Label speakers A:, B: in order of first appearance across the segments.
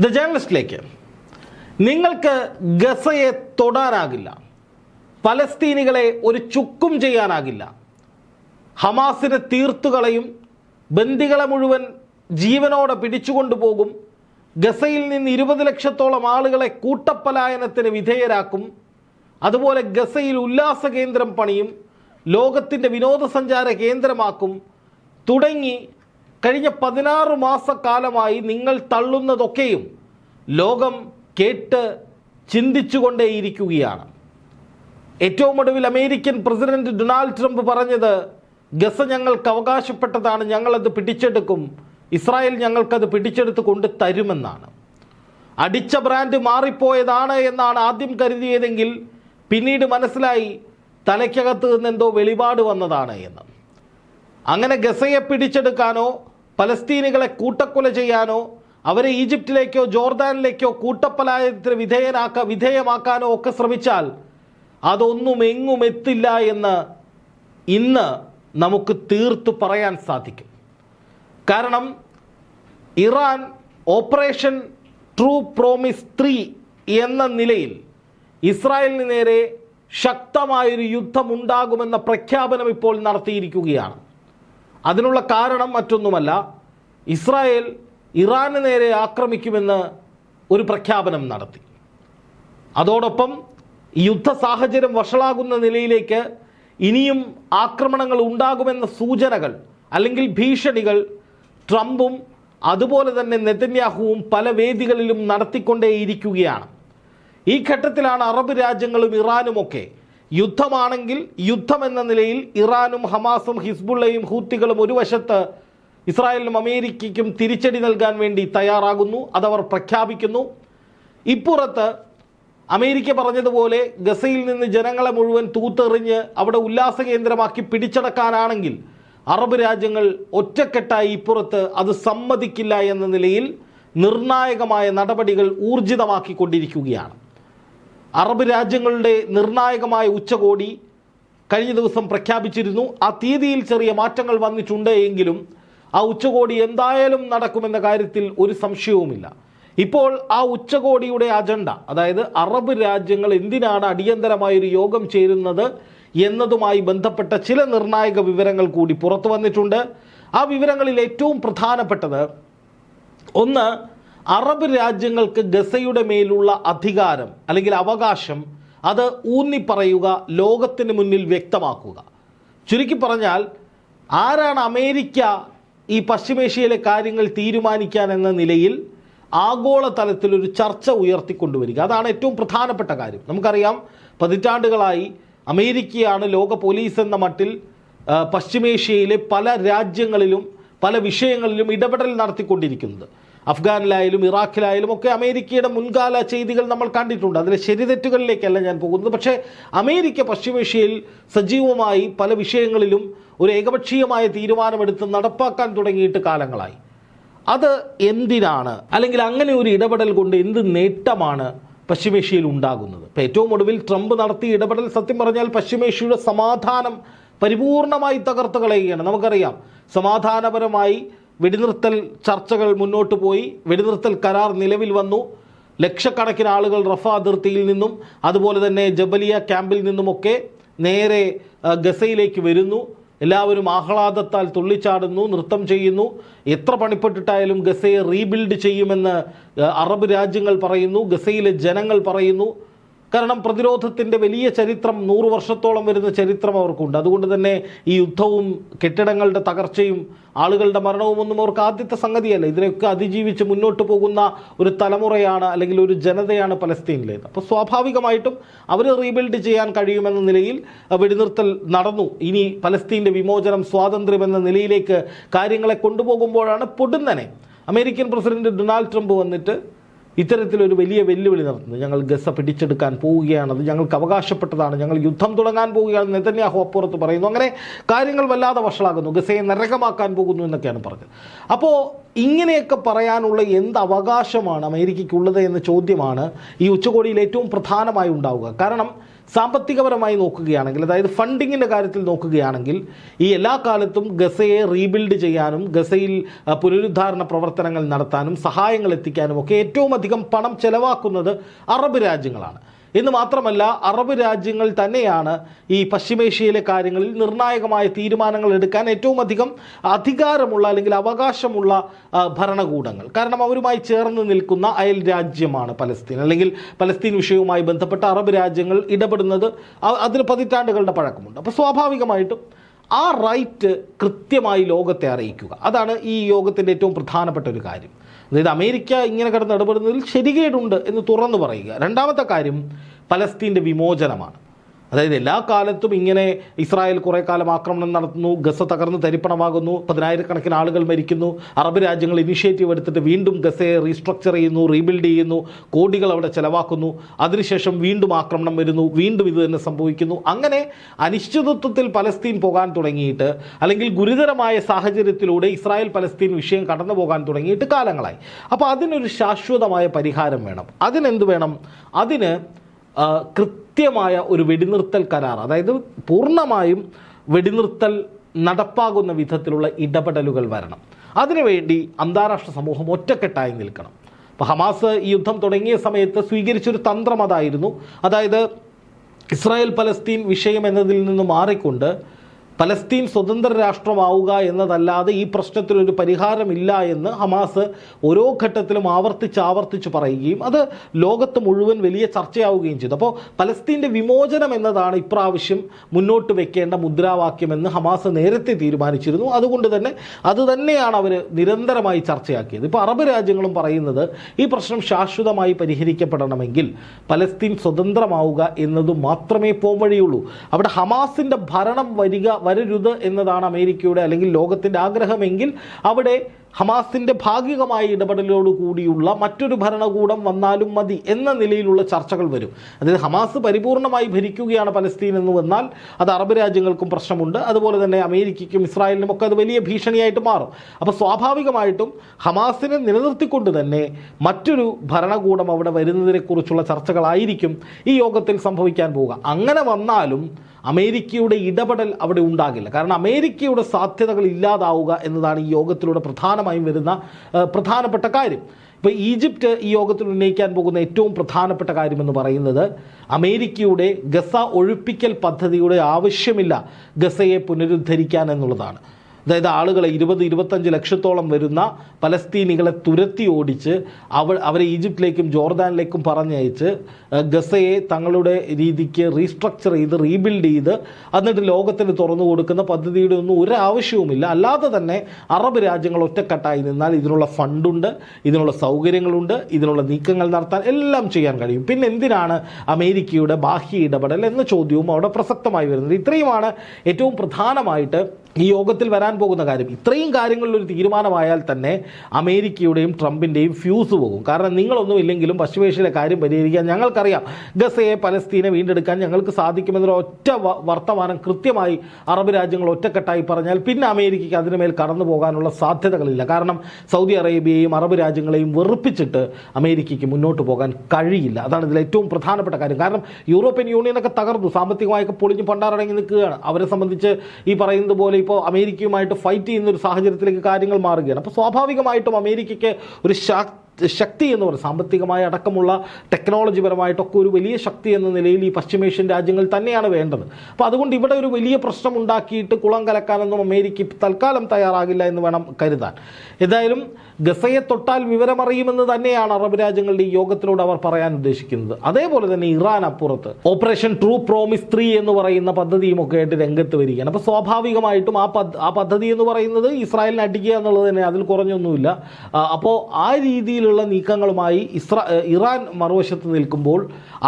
A: The ജേർണലിസ്റ്റിലേക്ക് നിങ്ങൾക്ക് ഗസയെ തൊടാനാകില്ല. പലസ്തീനികളെ ഒരു ചുക്കും ചെയ്യാനാകില്ല. ഹമാസിനെ തീർത്തുകളയും ബന്ദികളെ മുഴുവൻ ജീവനോടെ പിടിച്ചുകൊണ്ടുപോകും. ഗസയിൽ നിന്ന് ഇരുപത് ലക്ഷത്തോളം ആളുകളെ കൂട്ടപ്പലായനത്തിന് വിധേയരാക്കും. അതുപോലെ ഗസയിൽ ഉല്ലാസ കേന്ദ്രം പണിയും ലോകത്തിന്റെ വിനോദസഞ്ചാര കേന്ദ്രമാക്കും. തുടങ്ങി കഴിഞ്ഞ പതിനാറ് മാസക്കാലമായി നിങ്ങൾ തള്ളുന്നതൊക്കെയും ലോകം കേട്ട് ചിന്തിച്ചുകൊണ്ടേയിരിക്കുകയാണ്. ഏറ്റവും ഒടുവിൽ അമേരിക്കൻ പ്രസിഡന്റ് ഡൊണാൾഡ് ട്രംപ് പറഞ്ഞത് ഗസ ഞങ്ങൾക്ക് അവകാശപ്പെട്ടതാണ് ഞങ്ങളത് പിടിച്ചെടുക്കും ഇസ്രായേൽ ഞങ്ങൾക്കത് പിടിച്ചെടുത്ത് കൊണ്ട് തരുമെന്നാണ്. അടിച്ച ബ്രാൻഡ് മാറിപ്പോയതാണ് എന്നാണ് ആദ്യം കരുതിയതെങ്കിൽ പിന്നീട് മനസ്സിലായി തലയ്ക്കകത്ത് നിന്നെന്തോ വെളിപാട് വന്നതാണ് എന്ന്. അങ്ങനെ ഗസയെ പിടിച്ചെടുക്കാനോ പലസ്തീനികളെ കൂട്ടക്കൊല ചെയ്യാനോ അവരെ ഈജിപ്തിലേക്കോ ജോർദാനിലേക്കോ കൂട്ടപ്പലായനത്തിന് വിധേയനാക്ക വിധേയമാക്കാനോ ഒക്കെ ശ്രമിച്ചാൽ അതൊന്നും എങ്ങും എത്തില്ല എന്ന് ഇന്ന് നമുക്ക് തീർത്തു പറയാൻ സാധിക്കും. കാരണം Iran operation true promise three എന്ന നിലയിൽ ഇസ്രായേലിന് നേരെ ശക്തമായൊരു യുദ്ധമുണ്ടാകുമെന്ന പ്രഖ്യാപനം ഇപ്പോൾ നടത്തിയിരിക്കുകയാണ്. അതിനുള്ള കാരണം മറ്റൊന്നുമല്ല. ഇസ്രായേൽ ഇറാന് നേരെ ആക്രമിക്കുമെന്ന് ഒരു പ്രഖ്യാപനം നടത്തി. അതോടൊപ്പം യുദ്ധ സാഹചര്യം വഷളാകുന്ന നിലയിലേക്ക് ഇനിയും ആക്രമണങ്ങൾ ഉണ്ടാകുമെന്ന സൂചനകൾ അല്ലെങ്കിൽ ഭീഷണികൾ ട്രംപും അതുപോലെ തന്നെ നെതന്യാഹുവും പല വേദികളിലും നടത്തിക്കൊണ്ടേയിരിക്കുകയാണ്. ഈ ഘട്ടത്തിലാണ് അറബ് രാജ്യങ്ങളും ഇറാനുമൊക്കെ യുദ്ധമാണെങ്കിൽ യുദ്ധം എന്ന നിലയിൽ ഇറാനും ഹമാസും ഹിസ്ബുള്ളയും ഹൂത്തികളും ഒരു വശത്ത് ഇസ്രായേലിനും അമേരിക്കയ്ക്കും തിരിച്ചടി നൽകാൻ വേണ്ടി തയ്യാറാകുന്നു അതവർ പ്രഖ്യാപിക്കുന്നു. ഇപ്പുറത്ത് അമേരിക്ക പറഞ്ഞതുപോലെ ഗസയിൽ നിന്ന് ജനങ്ങളെ മുഴുവൻ തൂത്തെറിഞ്ഞ് അവിടെ ഉല്ലാസ കേന്ദ്രമാക്കി പിടിച്ചടക്കാനാണെങ്കിൽ അറബ് രാജ്യങ്ങൾ ഒറ്റക്കെട്ടായി ഇപ്പുറത്ത് അത് സമ്മതിക്കില്ല എന്ന നിലയിൽ നിർണായകമായ നടപടികൾ ഊർജിതമാക്കിക്കൊണ്ടിരിക്കുകയാണ്. അറബ് രാജ്യങ്ങളുടെ നിർണായകമായ ഉച്ചകോടി കഴിഞ്ഞ ദിവസം പ്രഖ്യാപിച്ചിരുന്നു. ആ തീയതിയിൽ ചെറിയ മാറ്റങ്ങൾ വന്നിട്ടുണ്ട് എങ്കിലും ആ ഉച്ചകോടി എന്തായാലും നടക്കുമെന്ന കാര്യത്തിൽ ഒരു സംശയവുമില്ല. ഇപ്പോൾ ആ ഉച്ചകോടിയുടെ അജണ്ട അതായത് അറബ് രാജ്യങ്ങൾ എന്തിനാണ് അടിയന്തരമായൊരു യോഗം ചേരുന്നത് എന്നതുമായി ബന്ധപ്പെട്ട ചില നിർണായക വിവരങ്ങൾ കൂടി പുറത്തു വന്നിട്ടുണ്ട്. ആ വിവരങ്ങളിൽ ഏറ്റവും പ്രധാനപ്പെട്ടത് ഒന്ന് അറബ് രാജ്യങ്ങൾക്ക് ഗസയുടെ മേലുള്ള അധികാരം അല്ലെങ്കിൽ അവകാശം അത് ഊന്നി പറയുക ലോകത്തിന് മുന്നിൽ വ്യക്തമാക്കുക. ചുരുക്കി പറഞ്ഞാൽ ആരാണ് അമേരിക്ക ഈ പശ്ചിമേഷ്യയിലെ കാര്യങ്ങൾ തീരുമാനിക്കാൻ എന്ന നിലയിൽ ആഗോളതലത്തിൽ ഒരു ചർച്ച ഉയർത്തിക്കൊണ്ടുവരിക. അതാണ് ഏറ്റവും പ്രധാനപ്പെട്ട കാര്യം. നമുക്കറിയാം പതിറ്റാണ്ടുകളായി അമേരിക്കയാണ് ലോക പോലീസ് എന്ന മട്ടിൽ പശ്ചിമേഷ്യയിലെ പല രാജ്യങ്ങളിലും പല വിഷയങ്ങളിലും ഇടപെടൽ നടത്തിക്കൊണ്ടിരിക്കുന്നത്. അഫ്ഗാനിലായാലും ഇറാഖിലായാലും ഒക്കെ അമേരിക്കയുടെ മുൻകാല ചെയ്തികൾ നമ്മൾ കണ്ടിട്ടുണ്ട്. അതിലെ ശരിതെറ്റുകളിലേക്കല്ല ഞാൻ പോകുന്നത്. പക്ഷേ അമേരിക്ക പശ്ചിമേഷ്യയിൽ സജീവമായി പല വിഷയങ്ങളിലും ഒരു ഏകപക്ഷീയമായ തീരുമാനമെടുത്ത് നടപ്പാക്കാൻ തുടങ്ങിയിട്ട് കാലങ്ങളായി. അത് എന്തിനാണ്? അല്ലെങ്കിൽ അങ്ങനെ ഒരു ഇടപെടൽ കൊണ്ട് എന്ത് നേട്ടമാണ് പശ്ചിമേഷ്യയിൽ ഉണ്ടാകുന്നത്? ഇപ്പം ഏറ്റവും ഒടുവിൽ ട്രംപ് നടത്തിയ ഇടപെടൽ സത്യം പറഞ്ഞാൽ പശ്ചിമേഷ്യയുടെ സമാധാനം പരിപൂർണമായി തകർത്ത് കളയുകയാണ്. നമുക്കറിയാം സമാധാനപരമായി വെടിനിർത്തൽ ചർച്ചകൾ മുന്നോട്ട് പോയി. വെടിനിർത്തൽ കരാർ നിലവിൽ വന്നു. ലക്ഷക്കണക്കിന് ആളുകൾ റഫ അതിർത്തിയിൽ നിന്നും അതുപോലെ തന്നെ ജബലിയ ക്യാമ്പിൽ നിന്നുമൊക്കെ നേരെ ഗസയിലേക്ക് വരുന്നു. എല്ലാവരും ആഹ്ലാദത്താൽ തുള്ളിച്ചാടുന്നു നൃത്തം ചെയ്യുന്നു. എത്ര പണിപ്പെട്ടിട്ടായാലും ഗസയെ റീബിൽഡ് ചെയ്യുമെന്ന് അറബ് രാജ്യങ്ങൾ പറയുന്നു ഗസയിലെ ജനങ്ങൾ പറയുന്നു. കാരണം പ്രതിരോധത്തിന്റെ വലിയ ചരിത്രം നൂറ് വർഷത്തോളം വരുന്ന ചരിത്രം അവർക്കുണ്ട്. അതുകൊണ്ട് തന്നെ ഈ യുദ്ധവും കെട്ടിടങ്ങളുടെ തകർച്ചയും ആളുകളുടെ മരണവും ഒന്നും അവർക്ക് ആദ്യത്തെ സംഗതിയല്ല. ഇതിനൊക്കെ അതിജീവിച്ച് മുന്നോട്ട് പോകുന്ന ഒരു തലമുറയാണ് അല്ലെങ്കിൽ ഒരു ജനതയാണ് പലസ്തീനിലേത്. അപ്പോൾ സ്വാഭാവികമായിട്ടും അവർ റീബിൽഡ് ചെയ്യാൻ കഴിയുമെന്ന നിലയിൽ വെടിനിർത്തൽ നടന്നു. ഇനി പലസ്തീന്റെ വിമോചനം സ്വാതന്ത്ര്യം എന്ന നിലയിലേക്ക് കാര്യങ്ങളെ കൊണ്ടുപോകുമ്പോഴാണ് പൊടുന്നനെ. അമേരിക്കൻ പ്രസിഡന്റ് ഡൊണാൾഡ് ട്രംപ് വന്നിട്ട് ഇത്തരത്തിലൊരു വലിയ വെല്ലുവിളി നടത്തുന്നത്. ഞങ്ങൾ ഗസ പിടിച്ചെടുക്കാൻ പോവുകയാണ് അത് ഞങ്ങൾക്ക് അവകാശപ്പെട്ടതാണ്. ഞങ്ങൾ യുദ്ധം തുടങ്ങാൻ പോവുകയാണ് നെതന്യാഹു അപ്പുറത്ത് പറയുന്നു. അങ്ങനെ കാര്യങ്ങൾ വല്ലാതെ വഷളാകുന്നു. ഗസയെ നരകമാക്കാൻ പോകുന്നു എന്നൊക്കെയാണ് പറഞ്ഞത്. അപ്പോൾ ഇങ്ങനെയൊക്കെ പറയാനുള്ള എന്ത് അവകാശമാണ് അമേരിക്കയ്ക്കുള്ളത് എന്ന ചോദ്യമാണ് ഈ ഉച്ചകോടിയിൽ ഏറ്റവും പ്രധാനമായി ഉണ്ടാവുക. കാരണം സാമ്പത്തികപരമായി നോക്കുകയാണെങ്കിൽ അതായത് ഫണ്ടിങ്ങിന്റെ കാര്യത്തിൽ നോക്കുകയാണെങ്കിൽ ഈ എല്ലാ കാലത്തും ഗസയെ റീബിൽഡ് ചെയ്യാനും ഗസയിൽ പുനരുദ്ധാരണ പ്രവർത്തനങ്ങൾ നടത്താനും സഹായങ്ങൾ എത്തിക്കാനും ഒക്കെ ഏറ്റവും അധികം പണം ചെലവാക്കുന്നത് അറബ് രാജ്യങ്ങളാണ്. എന്ന് മാത്രമല്ല അറബ് രാജ്യങ്ങൾ തന്നെയാണ് ഈ പശ്ചിമേഷ്യയിലെ കാര്യങ്ങളിൽ നിർണായകമായ തീരുമാനങ്ങൾ എടുക്കാൻ ഏറ്റവും അധികം അധികാരമുള്ള അല്ലെങ്കിൽ അവകാശമുള്ള ഭരണകൂടങ്ങൾ. കാരണം അവരുമായി ചേർന്ന് നിൽക്കുന്ന അയൽ രാജ്യമാണ് പലസ്തീൻ. അല്ലെങ്കിൽ പലസ്തീൻ വിഷയവുമായി ബന്ധപ്പെട്ട അറബ് രാജ്യങ്ങൾ ഇടപെടുന്നത് അതിന് പതിറ്റാണ്ടുകളുടെ പഴക്കമുണ്ട്. അപ്പോൾ സ്വാഭാവികമായിട്ടും ആ റൈറ്റ് കൃത്യമായി ലോകത്തെ അറിയിക്കുക. അതാണ് ഈ യോഗത്തിന്റെ ഏറ്റവും പ്രധാനപ്പെട്ട ഒരു കാര്യം. അതായത് അമേരിക്ക ഇങ്ങനെ കിടന്ന് ഇടപെടുന്നതിൽ ശരികേടുണ്ട് എന്ന് തുറന്നു പറയുക. രണ്ടാമത്തെ കാര്യം പലസ്തീന്റെ വിമോചനമാണ്. അതായത് എല്ലാ കാലത്തും ഇങ്ങനെ ഇസ്രായേൽ കുറേ കാലം ആക്രമണം നടത്തുന്നു ഗസ തകർന്ന് തരിപ്പണമാകുന്നു പതിനായിരക്കണക്കിന് ആളുകൾ മരിക്കുന്നു അറബ് രാജ്യങ്ങൾ ഇനിഷ്യേറ്റീവ് എടുത്തിട്ട് വീണ്ടും ഗസയെ റീസ്ട്രക്ചർ ചെയ്യുന്നു റീബിൽഡ് ചെയ്യുന്നു കോടികൾ അവിടെ ചെലവാക്കുന്നു. അതിനുശേഷം വീണ്ടും ആക്രമണം വരുന്നു വീണ്ടും ഇത് തന്നെ സംഭവിക്കുന്നു. അങ്ങനെ അനിശ്ചിതത്വത്തിൽ പലസ്തീൻ പോകാൻ തുടങ്ങിയിട്ട് അല്ലെങ്കിൽ ഗുരുതരമായ സാഹചര്യത്തിലൂടെ ഇസ്രായേൽ പലസ്തീൻ വിഷയം കടന്നു പോകാൻ തുടങ്ങിയിട്ട് കാലങ്ങളായി. അപ്പോൾ അതിനൊരു ശാശ്വതമായ പരിഹാരം വേണം. അതിനെന്ത് വേണം? അതിന് ആ, കൃത്യമായ ഒരു വെടിനിർത്തൽ കരാർ അതായത് പൂർണമായും വെടിനിർത്തൽ നടപ്പാകുന്ന വിധത്തിലുള്ള ഇടപെടലുകൾ വരണം. അതിനുവേണ്ടി അന്താരാഷ്ട്ര സമൂഹം ഒറ്റക്കെട്ടായി നിൽക്കണം. അപ്പോൾ ഹമാസ് ഈ യുദ്ധം തുടങ്ങിയ സമയത്ത് സ്വീകരിച്ചൊരു തന്ത്രം അതായിരുന്നു. അതായത് ഇസ്രായേൽ പലസ്തീൻ വിഷയം എന്നതിൽ നിന്ന് മാറിക്കൊണ്ട് പലസ്തീൻ സ്വതന്ത്ര രാഷ്ട്രമാവുക എന്നതല്ലാതെ ഈ പ്രശ്നത്തിനൊരു പരിഹാരമില്ല എന്ന് ഹമാസ് ഓരോ ഘട്ടത്തിലും ആവർത്തിച്ച് ആവർത്തിച്ച് പറയുകയും അത് ലോകത്ത് മുഴുവൻ വലിയ ചർച്ചയാവുകയും ചെയ്തു. അപ്പോൾ പലസ്തീന്റെ വിമോചനം എന്നതാണ് ഇപ്രാവശ്യം മുന്നോട്ട് വെക്കേണ്ട മുദ്രാവാക്യമെന്ന് ഹമാസ് നേരത്തെ തീരുമാനിച്ചിരുന്നു. അതുകൊണ്ട് തന്നെ അത് തന്നെയാണ് അവർ നിരന്തരമായി ചർച്ചയാക്കിയത്. ഇപ്പോൾ അറബ് രാജ്യങ്ങളും പറയുന്നത് ഈ പ്രശ്നം ശാശ്വതമായി പരിഹരിക്കപ്പെടണമെങ്കിൽ പലസ്തീൻ സ്വതന്ത്രമാവുക എന്നത് മാത്രമേ പോംവഴിയുള്ളൂ. അവിടെ ഹമാസിന്റെ ഭരണം വരിക വരരുത് എന്നതാണ് അമേരിക്കയുടെ അല്ലെങ്കിൽ ലോകത്തിന്റെ ആഗ്രഹമെങ്കിൽ അവിടെ ഹമാസിന്റെ ഭാഗികമായ ഇടപെടലോട് കൂടിയുള്ള മറ്റൊരു ഭരണകൂടം വന്നാലും മതി എന്ന നിലയിലുള്ള ചർച്ചകൾ വരും. അതായത് ഹമാസ് പരിപൂർണമായി ഭരിക്കുകയാണ് പലസ്തീൻ എന്ന് വന്നാൽ അത് അറബ് രാജ്യങ്ങൾക്കും പ്രശ്നമുണ്ട്. അതുപോലെ തന്നെ അമേരിക്കയ്ക്കും ഇസ്രായേലിനും ഒക്കെ അത് വലിയ ഭീഷണിയായിട്ട് മാറും. അപ്പോൾ സ്വാഭാവികമായിട്ടും ഹമാസിനെ നിലനിർത്തിക്കൊണ്ട് തന്നെ മറ്റൊരു ഭരണകൂടം അവിടെ വരുന്നതിനെക്കുറിച്ചുള്ള ചർച്ചകളായിരിക്കും ഈ യോഗത്തിൽ സംഭവിക്കാൻ പോവുക. അങ്ങനെ വന്നാലും അമേരിക്കയുടെ ഇടപെടൽ അവിടെ ഉണ്ടാകില്ല. കാരണം അമേരിക്കയുടെ സാധ്യതകൾ ഇല്ലാതാവുക എന്നതാണ് ഈ യോഗത്തിലൂടെ പ്രധാനമായും വരുന്ന പ്രധാനപ്പെട്ട കാര്യം. ഇപ്പോൾ ഈജിപ്റ്റ് ഈ യോഗത്തിൽ ഉന്നയിക്കാൻ പോകുന്ന ഏറ്റവും പ്രധാനപ്പെട്ട കാര്യമെന്ന് പറയുന്നത് അമേരിക്കയുടെ ഗസ ഒഴിപ്പിക്കൽ പദ്ധതിയുടെ ആവശ്യമില്ല ഗസയെ പുനരുദ്ധരിക്കാൻ എന്നുള്ളതാണ്. അതായത് ആളുകളെ ഇരുപത് ഇരുപത്തഞ്ച് ലക്ഷത്തോളം വരുന്ന പലസ്തീനികളെ തുരത്തി ഓടിച്ച് അവ അവരെ ഈജിപ്തിലേക്കും ജോർദാനിലേക്കും പറഞ്ഞയച്ച് ഗസയെ തങ്ങളുടെ രീതിക്ക് റീസ്ട്രക്ചർ ചെയ്ത് റീബിൽഡ് ചെയ്ത് എന്നിട്ട് ലോകത്തിന് തുറന്നു കൊടുക്കുന്ന പദ്ധതിയുടെ ഒന്നും ഒരു ആവശ്യവുമില്ല. അല്ലാതെ തന്നെ അറബ് രാജ്യങ്ങൾ ഒറ്റക്കെട്ടായി നിന്നാൽ ഇതിനുള്ള ഫണ്ടുണ്ട് ഇതിനുള്ള സൗകര്യങ്ങളുണ്ട് ഇതിനുള്ള നീക്കങ്ങൾ നടത്താൻ എല്ലാം ചെയ്യാൻ കഴിയും. പിന്നെ എന്തിനാണ് അമേരിക്കയുടെ ബാഹ്യ ഇടപെടൽ എന്ന ചോദ്യവും അവിടെ പ്രസക്തമായി വരുന്നത്? ഇത്രയുമാണ് ഏറ്റവും പ്രധാനമായിട്ട് ഈ യോഗത്തിൽ വരാൻ പോകുന്ന കാര്യം. ഇത്രയും കാര്യങ്ങളിൽ ഒരു തീരുമാനമായാൽ തന്നെ അമേരിക്കയുടെയും ട്രംപിന്റെയും ഫ്യൂസ് പോകും. കാരണം നിങ്ങളൊന്നും ഇല്ലെങ്കിലും പശ്ചിമേഷ്യയിലെ കാര്യം പരിഹരിക്കാൻ ഞങ്ങൾക്കറിയാം. ഗസയെ പലസ്തീനെ വീണ്ടെടുക്കാൻ ഞങ്ങൾക്ക് സാധിക്കുമെന്നൊരു ഒറ്റ വർത്തമാനം കൃത്യമായി അറബ് രാജ്യങ്ങൾ ഒറ്റക്കെട്ടായി പറഞ്ഞാൽ പിന്നെ അമേരിക്കയ്ക്ക് അതിനുമേൽ കടന്നു പോകാനുള്ള സാധ്യതകളില്ല. കാരണം സൗദി അറേബ്യയെയും അറബ് രാജ്യങ്ങളെയും വെറുപ്പിച്ചിട്ട് അമേരിക്കയ്ക്ക് മുന്നോട്ട് പോകാൻ കഴിയില്ല. അതാണ് ഇതിൽ ഏറ്റവും പ്രധാനപ്പെട്ട കാര്യം. കാരണം യൂറോപ്യൻ യൂണിയനൊക്കെ തകർന്നു. സാമ്പത്തികമായൊക്കെ പൊളിഞ്ഞ് പണ്ടാറടങ്ങി നിൽക്കുകയാണ്. അവരെ സംബന്ധിച്ച് ഈ പറയുന്നത് പോലെ ഇപ്പോൾ അമേരിക്കയുമായിട്ട് ഫൈറ്റ് ചെയ്യുന്ന ഒരു സാഹചര്യത്തിലേക്ക് കാര്യങ്ങൾ മാറുകയാണ്. അപ്പോൾ സ്വാഭാവികമായിട്ടും അമേരിക്കയ്ക്ക് ഒരു ശാ- ശക്തി എന്ന് പറയുന്നത് സാമ്പത്തികമായ അടക്കമുള്ള ടെക്നോളജി പരമായിട്ടൊക്കെ ഒരു വലിയ ശക്തി എന്ന നിലയിൽ ഈ പശ്ചിമേഷ്യൻ രാജ്യങ്ങൾ തന്നെയാണ് വേണ്ടത്. അപ്പോൾ അതുകൊണ്ട് ഇവിടെ ഒരു വലിയ പ്രശ്നം ഉണ്ടാക്കിയിട്ട് കുളം കലക്കാനൊന്നും അമേരിക്ക തൽക്കാലം തയ്യാറാകില്ല എന്ന് വേണം കരുതാൻ. ഏതായാലും ഗസയെ തൊട്ടാൽ വിവരമറിയുമെന്ന് തന്നെയാണ് അറബ് രാജ്യങ്ങളുടെ ഈ യോഗത്തിലൂടെ അവർ പറയാൻ ഉദ്ദേശിക്കുന്നത്. അതേപോലെ തന്നെ ഇറാൻ അപ്പുറത്ത് ഓപ്പറേഷൻ ട്രൂ പ്രോമിസ് ത്രീ എന്ന് പറയുന്ന പദ്ധതിയും ഒക്കെ ആയിട്ട് രംഗത്ത് വരികയാണ്. അപ്പോൾ സ്വാഭാവികമായിട്ടും ആ പദ്ധ ആ പദ്ധതി എന്ന് പറയുന്നത് ഇസ്രായേലിനെ അടിക്കുക എന്നുള്ളത് തന്നെ അതിൽ കുറഞ്ഞൊന്നുമില്ല. അപ്പോൾ ആ രീതിയിലുള്ള നീക്കങ്ങളുമായി ഇസ്ര ഇറാൻ മറുവശത്ത് നിൽക്കുമ്പോൾ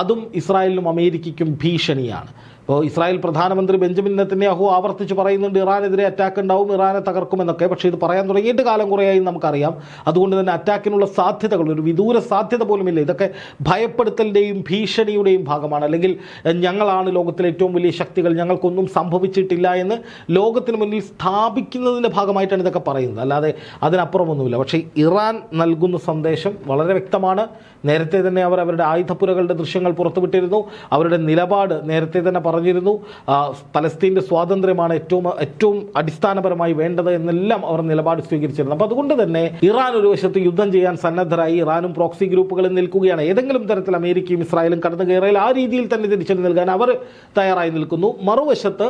A: അതും ഇസ്രായേലിനും അമേരിക്കയ്ക്കും ഭീഷണിയാണ്. ഇപ്പോൾ ഇസ്രായേൽ പ്രധാനമന്ത്രി ബെഞ്ചമിൻ നെത്തന്യാഹു ആവർത്തിച്ച് പറയുന്നുണ്ട് ഇറാനെതിരെ അറ്റാക്ക് ഉണ്ടാവും ഇറാനെ തകർക്കുമെന്നൊക്കെ. പക്ഷേ ഇത് പറയാൻ തുടങ്ങിയിട്ട് കാലം കുറയായി നമുക്കറിയാം. അതുകൊണ്ട് തന്നെ അറ്റാക്കിനുള്ള സാധ്യതകൾ ഒരു വിദൂര സാധ്യത പോലുമില്ല. ഇതൊക്കെ ഭയപ്പെടുത്തലിന്റെയും ഭീഷണിയുടെയും ഭാഗമാണ്. അല്ലെങ്കിൽ ഞങ്ങളാണ് ലോകത്തിലെ ഏറ്റവും വലിയ ശക്തികൾ ഞങ്ങൾക്കൊന്നും സംഭവിച്ചിട്ടില്ല എന്ന് ലോകത്തിന് മുന്നിൽ സ്ഥാപിക്കുന്നതിന്റെ ഭാഗമായിട്ടാണ് ഇതൊക്കെ പറയുന്നത്. അല്ലാതെ അതിനപ്പുറമൊന്നുമില്ല. പക്ഷേ ഇറാൻ നൽകുന്ന സന്ദേശം വളരെ വ്യക്തമാണ്. നേരത്തെ തന്നെ അവർ അവരുടെ ആയുധപ്പുരകളുടെ ദൃശ്യങ്ങൾ പുറത്തുവിട്ടിരുന്നു. അവരുടെ നിലപാട് നേരത്തെ തന്നെ പറഞ്ഞിരുന്നു. പലസ്തീന്റെ സ്വാതന്ത്ര്യമാണ് ഏറ്റവും ഏറ്റവും അടിസ്ഥാനപരമായി വേണ്ടത് എന്നെല്ലാം അവർ നിലപാട് സ്വീകരിച്ചിരുന്നു. അപ്പോൾ അതുകൊണ്ട് തന്നെ ഇറാൻ ഒരു വശത്ത് യുദ്ധം ചെയ്യാൻ സന്നദ്ധരായി ഇറാനും പ്രോക്സി ഗ്രൂപ്പുകളും നിൽക്കുകയാണ്. ഏതെങ്കിലും തരത്തിൽ അമേരിക്കയും ഇസ്രായേലും കടന്നു കയറിയാൽ ആ രീതിയിൽ തന്നെ തിരിച്ചു നൽകാൻ അവർ തയ്യാറായി നിൽക്കുന്നു. മറുവശത്ത്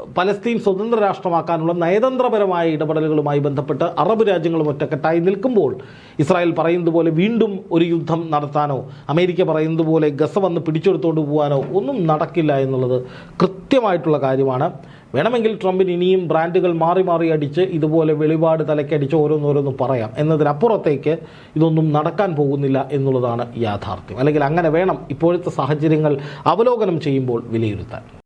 A: പലസ്തീൻ സ്വതന്ത്ര രാഷ്ട്രമാക്കാനുള്ള നയതന്ത്രപരമായ ഇടപെടലുകളുമായി ബന്ധപ്പെട്ട് അറബ് രാജ്യങ്ങളും ഒറ്റക്കെട്ടായി നിൽക്കുമ്പോൾ ഇസ്രായേൽ പറയുന്നത് പോലെ വീണ്ടും ഒരു യുദ്ധം നടത്താനോ അമേരിക്ക പറയുന്നത് പോലെ ഗസ വന്ന് പിടിച്ചെടുത്തുകൊണ്ട് പോകാനോ ഒന്നും നടക്കില്ല എന്നുള്ളത് കൃത്യമായിട്ടുള്ള കാര്യമാണ്. വേണമെങ്കിൽ ട്രംപിന് ഇനിയും ബ്രാൻഡുകൾ മാറി മാറി അടിച്ച് ഇതുപോലെ വെളിപാട് തലക്കടിച്ച് ഓരോന്നോരോന്ന് പറയാം. എന്നതിനപ്പുറത്തേക്ക് ഇതൊന്നും നടക്കാൻ പോകുന്നില്ല എന്നുള്ളതാണ് യാഥാർത്ഥ്യം. അല്ലെങ്കിൽ അങ്ങനെ വേണം ഇപ്പോഴത്തെ സാഹചര്യങ്ങൾ അവലോകനം ചെയ്യുമ്പോൾ വിലയിരുത്താൻ.